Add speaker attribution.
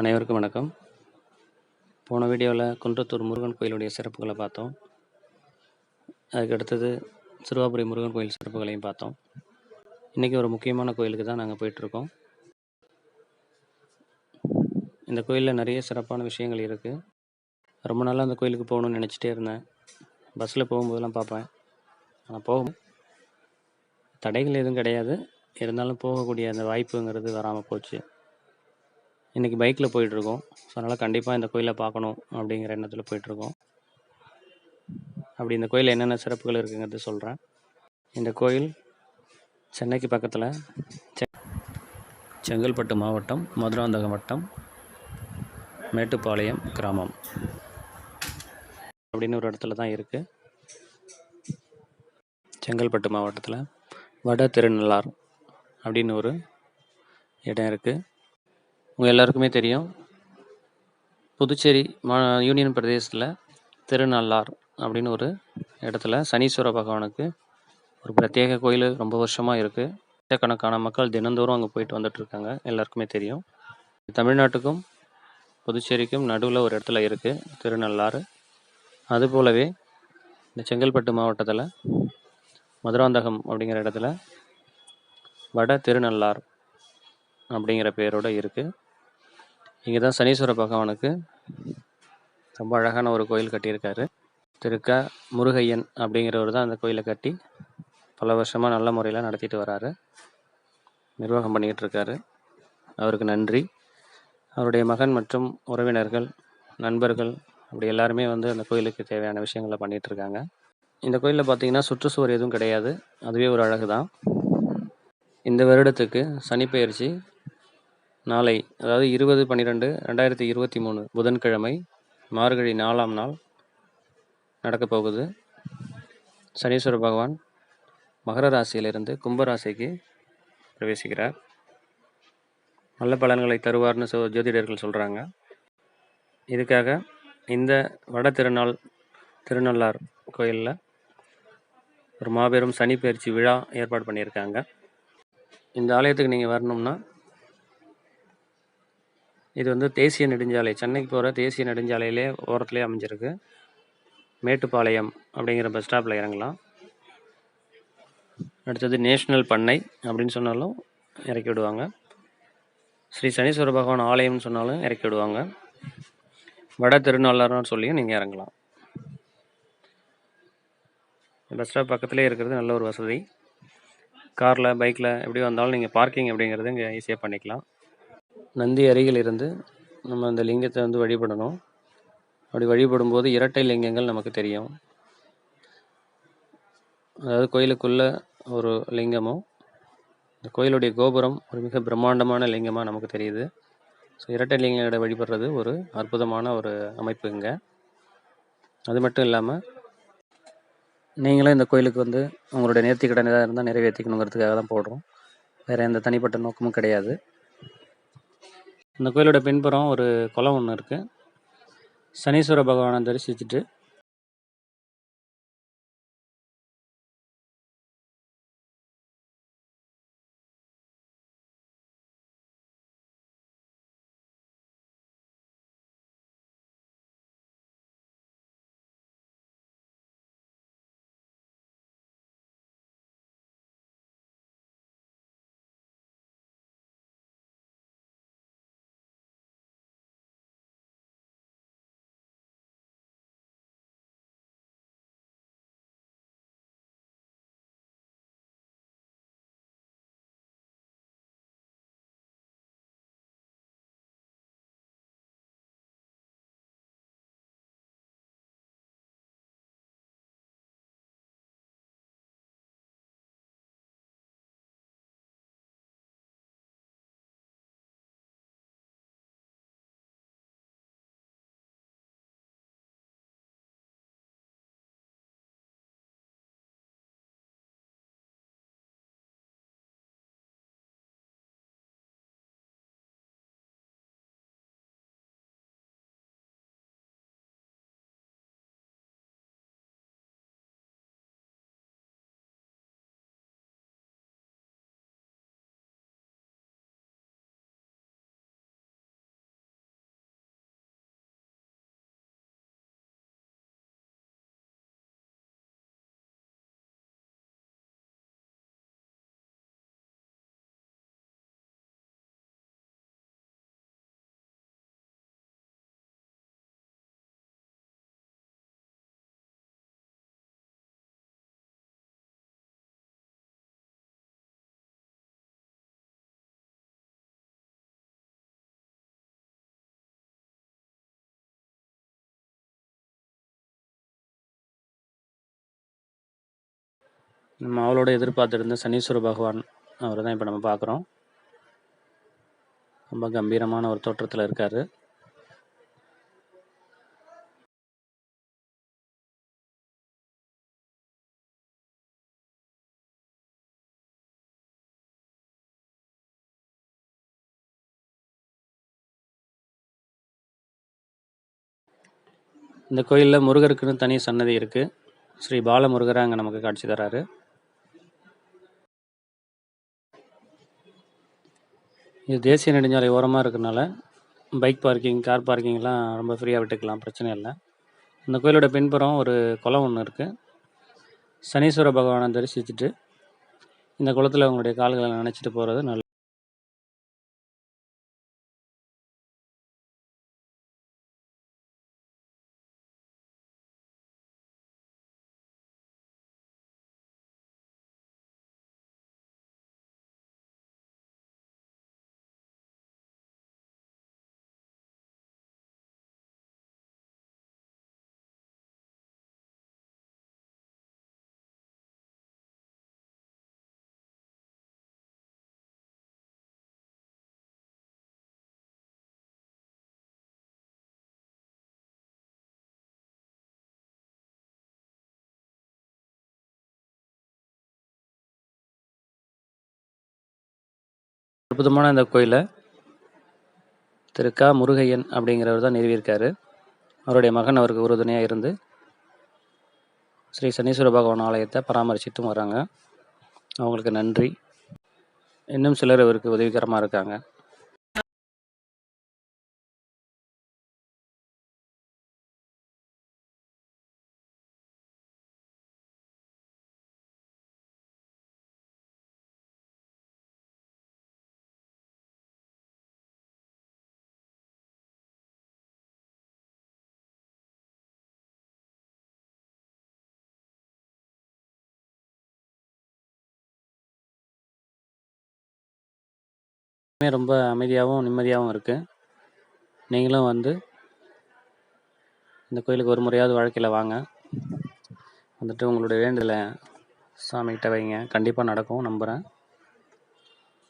Speaker 1: அனைவருக்கும் வணக்கம். போன வீடியோவில் குன்றத்தூர் முருகன் கோயிலுடைய சிறப்புகளை பார்த்தோம். அதுக்கு அடுத்தது சிறுவாபுரி முருகன் கோயில் சிறப்புகளையும் பார்த்தோம். இன்றைக்கி ஒரு முக்கியமான கோயிலுக்கு தான் நாங்கள் போயிட்டுருக்கோம் இந்த கோயிலில் நிறைய சிறப்பான விஷயங்கள் இருக்குது ரொம்ப நாளாக அந்த கோயிலுக்கு போகணும்னு நினச்சிட்டே இருந்தேன். பஸ்ஸில் போகும்போதெல்லாம் பார்ப்பேன். ஆனால் போகும் தடைகள் எதுவும் கிடையாது. இருந்தாலும் போகக்கூடிய அந்த வாய்ப்புங்கிறது வராமல் போச்சு. இன்றைக்கி பைக்கில் போயிட்டுருக்கோம். ஸோ அதனால் கண்டிப்பாக இந்த கோயிலை பார்க்கணும் அப்படிங்கிற எண்ணத்தில் போயிட்டுருக்கோம். அப்படி இந்த கோயிலில் என்னென்ன சிறப்புகள் இருக்குங்கிறது சொல்கிறேன் இந்த கோயில் சென்னைக்கு பக்கத்தில் செ செங்கல்பட்டு மாவட்டம் மதுராந்தகம் வட்டம் மேட்டுப்பாளையம் கிராமம் அப்படின்னு ஒரு இடத்துல தான் இருக்குது செங்கல்பட்டு மாவட்டத்தில் வட திருநள்ளார் அப்படின்னு ஒரு இடம் இருக்குது உங்கள் எல்லாருக்குமே தெரியும். புதுச்சேரி மா யூனியன் பிரதேசத்தில் திருநள்ளார் அப்படின்னு ஒரு இடத்துல சனீஸ்வர பகவானுக்கு ஒரு பிரத்யேக கோயில் ரொம்ப வருஷமாக இருக்குது லட்சக்கணக்கான மக்கள் தினந்தோறும் அங்கே போயிட்டு வந்துட்டுருக்காங்க எல்லாருக்குமே தெரியும். தமிழ்நாட்டுக்கும் புதுச்சேரிக்கும் நடுவில் ஒரு இடத்துல இருக்குது திருநள்ளாறு. அது போலவே இந்த செங்கல்பட்டு மாவட்டத்தில் மதுராந்தகம் அப்படிங்கிற இடத்துல வட திருநள்ளார் அப்படிங்கிற பேரோடு இருக்குது இங்கே தான் சனீஸ்வர பகவானுக்கு ரொம்ப அழகான ஒரு கோயில் கட்டியிருக்காரு. திருக்கா முருகையன் அப்படிங்கிறவர் தான் அந்த கோயிலை கட்டி பல வருஷமாக நல்ல முறையில் நடத்திட்டு வராரு. நிர்வாகம் பண்ணிக்கிட்டு இருக்காரு அவருக்கு நன்றி. அவருடைய மகன் மற்றும் உறவினர்கள் நண்பர்கள் அப்படி எல்லாருமே வந்து அந்த கோயிலுக்கு தேவையான விஷயங்களை பண்ணிகிட்டு இருக்காங்க இந்த கோயிலில் பார்த்தீங்கன்னா சுற்றுச்சுவர் எதுவும் கிடையாது. அதுவே ஒரு அழகு தான் இந்த வருடத்துக்கு சனிப்பெயர்ச்சி நாளை அதாவது இருபது பன்னிரெண்டு ரெண்டாயிரத்தி இருபத்தி மூணு புதன்கிழமை மார்கழி நாலாம் நாள் நடக்கப் போகுது. சனீஸ்வர பகவான் மகர ராசியிலிருந்து கும்பராசிக்கு பிரவேசிக்கிறார். நல்ல பலன்களை தருவார்னு சொ ஜோதிடர்கள் சொல்கிறாங்க இதுக்காக இந்த வட திருநாள் திருநள்ளார் கோயிலில் ஒரு மாபெரும் சனி பயிற்சி விழா ஏற்பாடு பண்ணியிருக்காங்க. இந்த ஆலயத்துக்கு நீங்கள் வரணும்னா இது வந்து தேசிய நெடுஞ்சாலை. சென்னைக்கு போகிற தேசிய நெடுஞ்சாலையிலே ஓரத்துலேயே அமைஞ்சிருக்கு. மேட்டுப்பாளையம் அப்படிங்கிற பஸ் ஸ்டாப்பில் இறங்கலாம். அடுத்தது நேஷ்னல் பண்ணை அப்படின்னு சொன்னாலும் இறக்கி விடுவாங்க. ஸ்ரீ சனீஸ்வர பகவான் ஆலயம்னு சொன்னாலும் இறக்கி விடுவாங்க. வட திருநள்ளாறுன்னு சொல்லியும் நீங்கள் இறங்கலாம். பஸ் ஸ்டாப் பக்கத்துலேயே இருக்கிறது நல்ல ஒரு வசதி. காரில் பைக்கில் எப்படி வந்தாலும் நீங்கள் பார்க்கிங் அப்படிங்கிறது இங்கே ஈஸியாக பண்ணிக்கலாம். நந்தி அருகில் இருந்து நம்ம அந்த லிங்கத்தை வந்து வழிபடணும். அப்படி வழிபடும்போது இரட்டை லிங்கங்கள் நமக்கு தெரியும். அதாவது கோயிலுக்குள்ள ஒரு லிங்கமும் இந்த கோயிலுடைய கோபுரம் ஒரு மிக பிரம்மாண்டமான லிங்கமாக நமக்கு தெரியுது. ஸோ இரட்டை லிங்கங்களை வழிபடுறது ஒரு அற்புதமான ஒரு அமைப்பு இங்கே. அது மட்டும் இல்லாமல் நீங்களும் இந்த கோயிலுக்கு வந்து உங்களுடைய நேர்த்தி கடன் ஏதாவது இருந்தால் நிறைவேற்றிக்கணுங்கிறதுக்காக தான் போடுறோம். வேறு எந்த தனிப்பட்ட நோக்கமும் கிடையாது. இந்த கோயிலோட பின்புறம் ஒரு குளம் ஒன்று இருக்குது சனீஸ்வர பகவானை தரிசிச்சுட்டு நம்ம அவளோட எதிர்பார்த்துருந்த சனீஸ்வர பகவான் அவரை தான் இப்போ நம்ம பார்க்குறோம். ரொம்ப கம்பீரமான ஒரு தோற்றத்தில் இருக்கார். இந்த கோயிலில் முருகருக்குன்னு தனி சன்னதி இருக்குது ஸ்ரீ பாலமுருகரை அங்கே நமக்கு காட்சி தராரு. இது தேசிய நெடுஞ்சாலை ஓரமாக இருக்கிறனால பைக் பார்க்கிங் கார் பார்க்கிங்லாம் ரொம்ப ஃப்ரீயாக விட்டுக்கலாம் பிரச்சனை இல்லை. இந்த கோயிலோட பின்புறம் ஒரு குளம் ஒன்று இருக்குது சனீஸ்வர பகவானை தரிசிச்சுட்டு இந்த குளத்தில் உங்களுடைய கால்களை நினச்சிட்டு போகிறது நல்ல அற்புதமான இந்த கோயிலை திரு க முருகையன் அப்படிங்கிறவர் தான் நிறுவியிருக்காரு. அவருடைய மகன் அவருக்கு உறுதுணையாக இருந்து ஸ்ரீ சனீஸ்வர பகவான் ஆலயத்தை பராமரிச்சிட்டும் வராங்க. அவங்களுக்கு நன்றி. இன்னும் சிலர் இவருக்கு உதவிகரமாக இருக்காங்க. ரொம்ப அமைதியாகவும் நிம்மதியாகவும் இருக்குது நீங்களும் வந்து இந்த கோயிலுக்கு ஒரு முறையாவது வாழ்க்கையில் வாங்க. வந்துட்டு உங்களுடைய வேண்டுதலை சாமிகிட்ட வைங்க. கண்டிப்பாக நடக்கும். நம்புகிறேன்